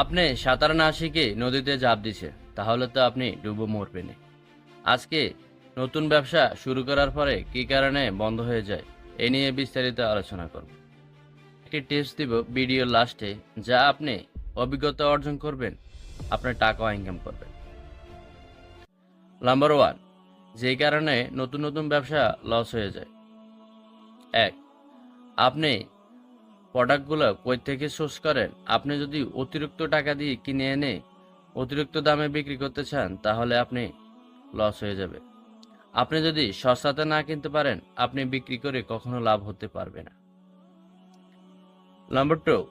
আপনি সাঁতার না শিখে নদীতে ঝাঁপ দিছে, তাহলে তো আপনি ডুবো মরবেন আজকে নতুন ব্যবসা শুরু করার পরে কি কারণে বন্ধ হয়ে যায়, এ নিয়ে বিস্তারিত আলোচনা করব। একটি টিপস দিব ভিডিওর লাস্টে, যা আপনি অভিজ্ঞতা অর্জন করবেন, আপনার টাকা ইনকাম করবেন। নাম্বার ওয়ান যেই কারণে নতুন নতুন ব্যবসা লস হয়ে যায়। এক, আপনি প্রোডাক্টগুলো কই থেকে সোর্স করেন? আপনি যদি অতিরিক্ত টাকা দিয়ে কিনে এনে অতিরিক্ত দামে বিক্রি করতে চান, তাহলে আপনি লস হয়ে যাবে। আপনি যদি সস্তাতে না কিনতে পারেন, আপনি বিক্রি করে কখনো লাভ হতে পারবে না। নাম্বার টু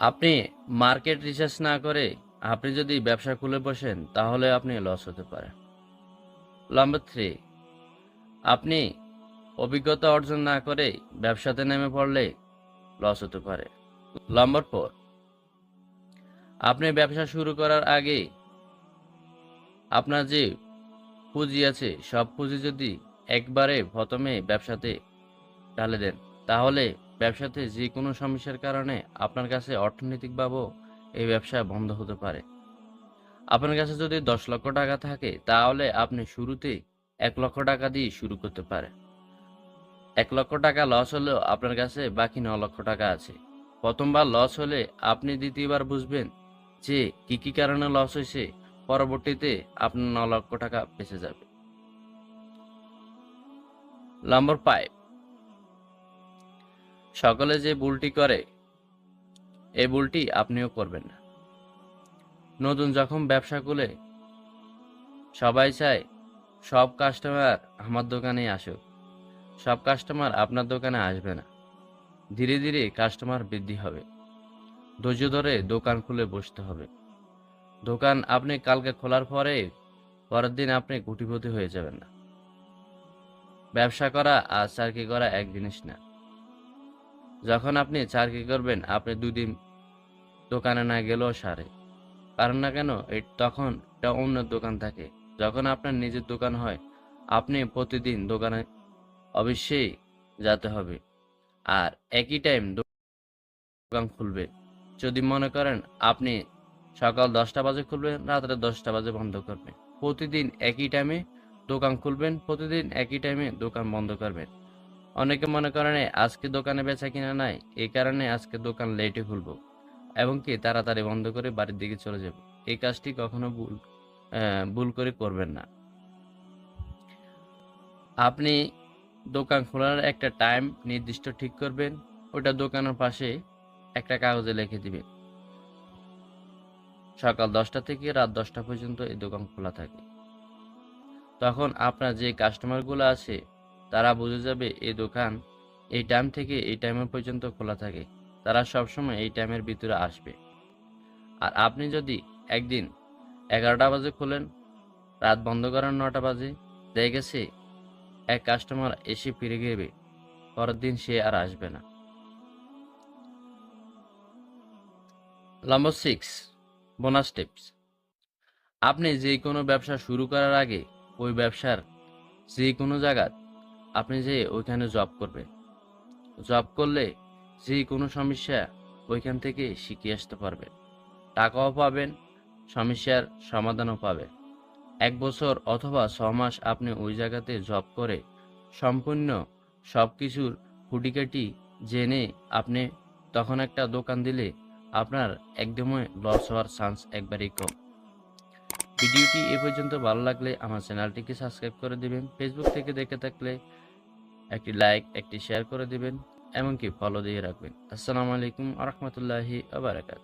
আপনি মার্কেট রিসার্চ না করে আপনি যদি ব্যবসা খুলে বসেন, তাহলে আপনি লস হতে পারেন। নাম্বার থ্রি আপনি অভিজ্ঞতা অর্জন না করে ব্যবসাতে নেমে পড়লে লস হতে পারে। নম্বর ফোর আপনি ব্যবসা শুরু করার আগে আপনার যে পুঁজি আছে, সব পুঁজি যদি একবারে প্রথমে ব্যবসাতে ঢালে দেন, তাহলে ব্যবসাতে যে কোনো সমস্যার কারণে আপনার কাছে অর্থনৈতিকভাবেও এই ব্যবসা বন্ধ হতে পারে। আপনার কাছে যদি দশ লক্ষ টাকা থাকে, তাহলে আপনি শুরুতে এক লক্ষ টাকা দিয়ে শুরু করতে পারেন। এক লক্ষ টাকা লস হলেও আপনার কাছে বাকি ন লক্ষ টাকা আছে। প্রথমবার লস হলে আপনি দ্বিতীয়বার বুঝবেন যে কি কি কারণে লস হয়েছে। পরবর্তীতে আপনার ন লক্ষ টাকা বেঁচে যাবে। নম্বর ফাইভ সকলে যে ভুলটি করে এই ভুলটি আপনিও করবেন না। নতুন যখন ব্যবসা খুলে, সবাই চায় সব কাস্টমার আমার দোকানে আসুক। সব কাস্টমার আপনার দোকানে আসবে না। ধীরে ধীরে কাস্টমার বৃদ্ধি হবে। ধৈর্য ধরে দোকান খুলে বসতে হবে। দোকান আপনি কালকে খোলার পরে, পরের দিন আপনি কোটিপতি হয়ে যাবেন না। ব্যবসা করা আর চাকরি করা এক জিনিস না। যখন আপনি চাকরি করবেন, আপনি দুদিন দোকানে না গেলেও সারে। কারণ না কেন? এই তখন এটা অন্য দোকান থাকে। যখন আপনার নিজের দোকান হয়, আপনি প্রতিদিন দোকানে অবশ্যই যেতে হবে। আর একই টাইম দোকান খুলবে। যদি মনে করেন আপনি সকাল দশটা বাজে খুলবেন, রাত্রে দশটা বাজে বন্ধ করবেন। প্রতিদিন একই টাইমে দোকান খুলবেন, প্রতিদিন একই টাইমে দোকান বন্ধ করবেন। অনেকে মনে করেন আজকে দোকানে বেচা কিনা নাই এই কারণে আজকে দোকান লেটে খুলবো। এবং কি তাড়াতাড়ি বন্ধ করে বাড়ির দিকে চলে যাব। এই কাজটি কখনো ভুল ভুল করে করবেন না। আপনি দোকান খোলার একটা টাইম নির্দিষ্ট ঠিক করবেন ওটা দোকানের পাশে একটা কাগজে লিখে দিবেন। সকাল দশটা থেকে রাত দশটা পর্যন্ত এই দোকান খোলা থাকে। তখন আপনার যে কাস্টমারগুলো আছে, তারা বুঝে যাবে এই দোকান এই টাইম থেকে এই টাইমের পর্যন্ত খোলা থাকে। তারা সবসময় এই টাইমের ভিতরে আসবে। আর আপনি যদি একদিন এগারোটা বাজে খোলেন, রাত বন্ধ করেন নটা বাজে, দেখে গেছে এক কাস্টমার এসে ফিরে গেবে, পরের দিন সে আর আসবে না। নম্বর সিক্স বোনাস টিপস আপনি যে কোনো ব্যবসা শুরু করার আগে ওই ব্যবসার যে কোনো জায়গা আপনি যে ওইখানে জব করবেন। জব করলে যে কোনো সমস্যা ওইখান থেকে শিখে আসতে পারবেন। টাকাও পাবেন, সমস্যার সমাধানও পাবেন। এক বছর অথবা ছ মাস আপনি ওই জায়গাতে জব করে সম্পূর্ণ সব কিছুর খুঁটিকাটি জেনে আপনি তখন একটা দোকান দিলে আপনার একদমই লস হওয়ার চান্স একবারেই কম। ভিডিওটি এ পর্যন্ত ভালো লাগলে আমার চ্যানেলটিকে সাবস্ক্রাইব করে দিবেন ফেসবুক থেকে দেখে থাকলে একটি লাইক একটি শেয়ার করে দিবেন, এমনকি ফলো দিয়ে রাখবেন। আসসালামু আলাইকুম আ রহমতুল্লাহি আবরাকাত